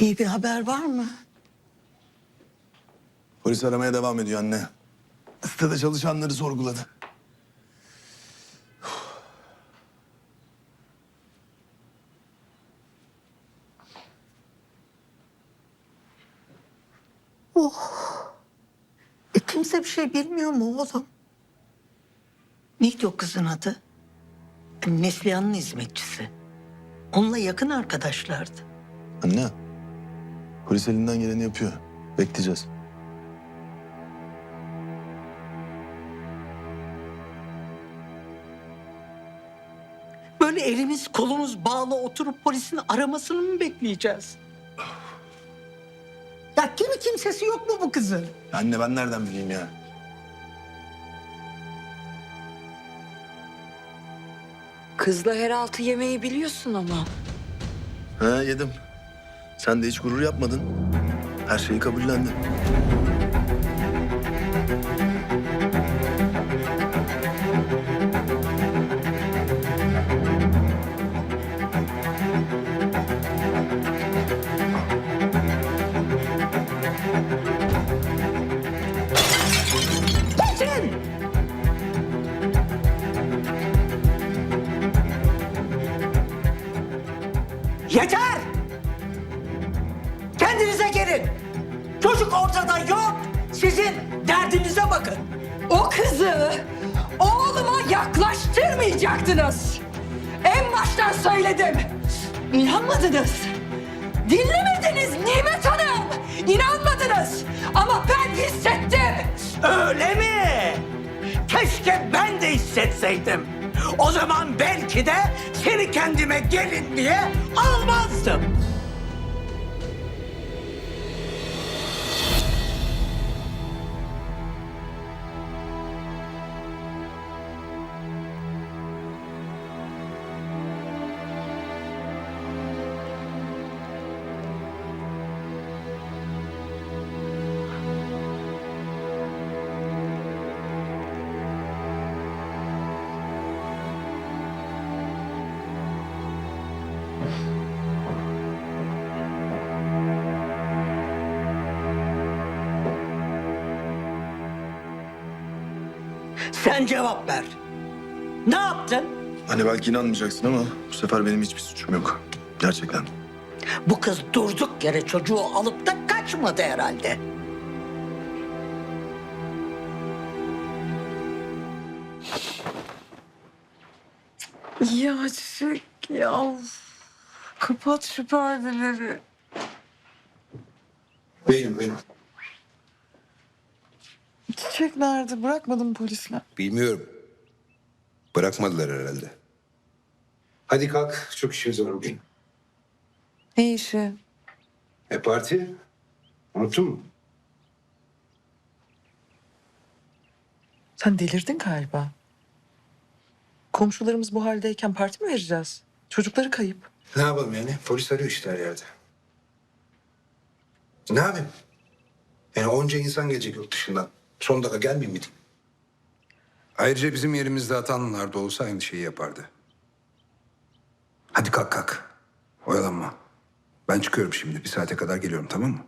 İyi bir haber var mı? Polis aramaya devam ediyor anne. Sitede çalışanları sorguladı. E kimse bir şey bilmiyor mu oğlum? Neydi o kızın adı? Neslihan'ın hizmetçisi. Onunla yakın arkadaşlardı. Anne, polis elinden geleni yapıyor. Bekleyeceğiz. Böyle elimiz kolumuz bağlı oturup polisin aramasını mı bekleyeceğiz? Ya kimi kimsesi yok mu bu kızın? Anne ben nereden bileyim ya? Kızla herhaltı yemeği biliyorsun ama. Ha yedim. Sen de hiç gurur yapmadın. Her şeyi kabullendin. Yeter! Çocuk ortada yok. Sizin derdinize bakın. O kızı oğluma yaklaştırmayacaktınız. En baştan söyledim. İnanmadınız. Dinlemediniz Nimet Hanım. İnanmadınız. Ama ben hissettim. Öyle mi? Keşke ben de hissetseydim. O zaman belki de seni kendime gelin diye almazdım. Sen cevap ver. Ne yaptın? Anne belki inanmayacaksın ama bu sefer benim hiçbir suçum yok. Gerçekten. Bu kız durduk yere çocuğu alıp da kaçmadı herhalde. Ya Çiçek ya. of. Kapat şu perdeleri. Benim benim. Nerede? Bırakmadım polisler. Bilmiyorum. Bırakmadılar herhalde. Hadi kalk. Çok işimiz var bugün. Ne işi? E parti? Unuttun mu? Sen delirdin galiba. Komşularımız bu haldeyken parti mi vereceğiz? Çocukları kayıp. Ne yapalım yani? Polis arıyor işte her yerde. Ne yapayım? Yani onca insan gelecek yurt dışından. Son dakika gelmeyeyim mi? Ayrıca bizim yerimizde atanlar da olsa aynı şeyi yapardı. Hadi kalk kalk. Oyalanma. Ben çıkıyorum şimdi. Bir saate kadar geliyorum tamam mı?